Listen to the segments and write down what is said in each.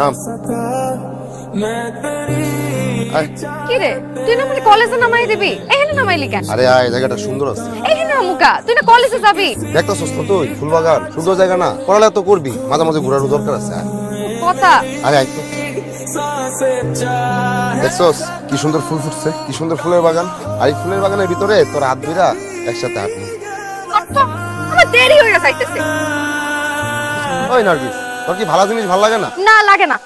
নাম। আয়, তুই না মানে কলেজে নামাই দিবি? এখানে নামাইলি কেন? আরে আয় জায়গাটা সুন্দর আছে। এখানে মুকা তুই না কলেজে যাবি? দেখতেছস তো তুই ফুলবাগান সুন্দর জায়গা না? পড়ালে তো করবি মাঝে মাঝে ঘোরারও দরকার আছে কথা। আরে আয়। তো। দেখছস কি সুন্দর ফুল ফুটছে কি সুন্দর ফুলের বাগান? আর এই ফুলের বাগানের ভিতরে তোর ধরা একসাথে হাঁটবি। আচ্ছা, আমার দেরি হয়ে যাইতেছে। ওই নার্গিস। তোর কি ভালো জিনিস ভালো লাগে না? না লাগে না।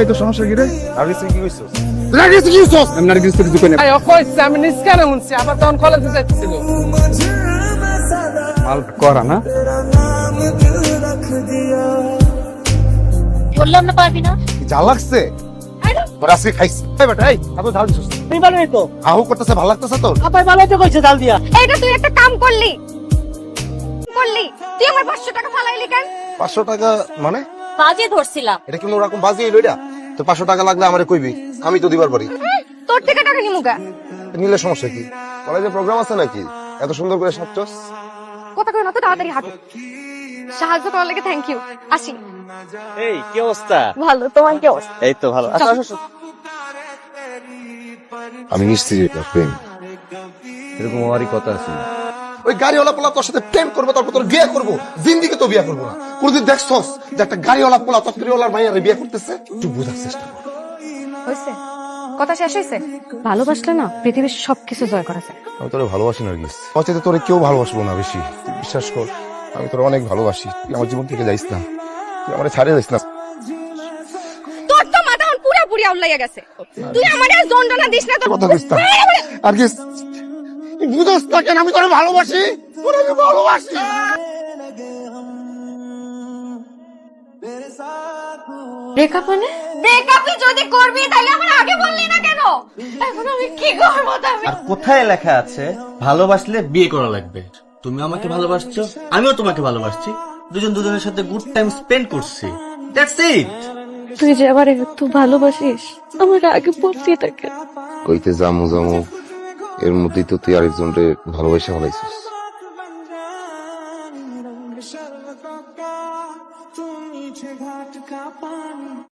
এই তো সমস্যা কি রে? নার্গিস তুই কি কইছস নার্গিস কি হইছস আমি নার্গিস কিছু কই না কইছে আমি নিষ্কারে শুনছি আবার তখন কলেজে যাচ্ছিল মাল করা না? বললাম না পারবি না। কি জাল লাগছে তোর আজকে খাইছি। এই বেটা এই এত ঝাল দিছস। তুমি ভালো তো আহু করতেছে ভালো লাগতেছে তোর? আপাই ভালো তো কইছে ডাল দিয়া। এইটা তুই একটা কাম করলি। করলি? তুই আমার পাঁচশো টাকা ফালাইলি কেন? পাঁচশো টাকা মানে? বাজে ধরছিলাম। এটা কি ওরকম বাজি এলো এটা তো পাঁচশো টাকা লাগলে আমারে কইবি আমি তো দিবার পারি। তোর থেকে টাকা নিমুগা নিলে সমস্যা কি? কলেজে প্রোগ্রাম আছে নাকি? এত সুন্দর করে সাজছস। কথা কই না তো তাড়াতাড়ি হাঁটু। সাহায্য করার লাগে থ্যাংক ইউ আসি। এই কি অবস্থা? ভালো তোমার কি অবস্থা? এই তো ভালো। আচ্ছা আসো আমি নিশ্চিত প্রেম এরকম আমারই কথা আছে। ওই গাড়িওয়ালা পোলা তোর সাথে প্রেম করব তারপর তোর বিয়ে করব। জিন্দিকে তো বিয়ে করব না। কোনদিন দেখছস যে একটা গাড়িওয়ালা পোলা তোর চক্রিওয়ালার মাইয়ারে বিয়ে করতেছে? তুই বোঝার চেষ্টা কর। হয়েছে। কথা শেষ হয়েছে? ভালোবাসলে না পৃথিবীর সবকিছু জয় করা যায়। আমি তোরে ভালোবাসি না গিস হয়তো তোরে কেউ ভালোবাসবো না বেশি। তুই বিশ্বাস কর আমি তোরে অনেক ভালোবাসি। তুই আমার জীবন থেকে যাইস না। তুই আমার ছাড়িয়ে যাইস না। তোর তো মাথা এখন পুরাপুরি আউলাইয়া গেছে। তুই আমার যন্ত্রণা দিস না তো। কথা আর গিস বুঝস না কেন আমি তোরে ভালোবাসি। তোরে আমি ভালোবাসি। ব্রেকআপ মানে? ব্রেকআপই যদি করবি তাহলে আমার আগে বললি না কেন? এখন আমি কি করব তবে আর কোথায় লেখা আছে ভালোবাসলে বিয়ে করা লাগবে? তুমি আমাকে ভালোবাসছো আমিও তোমাকে ভালোবাসছি। দুজন দুজনের সাথে গুড টাইম স্পেন্ড করছি। দ্যাটস ইট তুই যে এত ভালোবাসিস আমার আগে বলতে থাকে কইতে জামু জামু এর মধ্যেই তো তুই আরেকজনরে ভালোবাসা হারাইছিস। তুমি ঘাট কা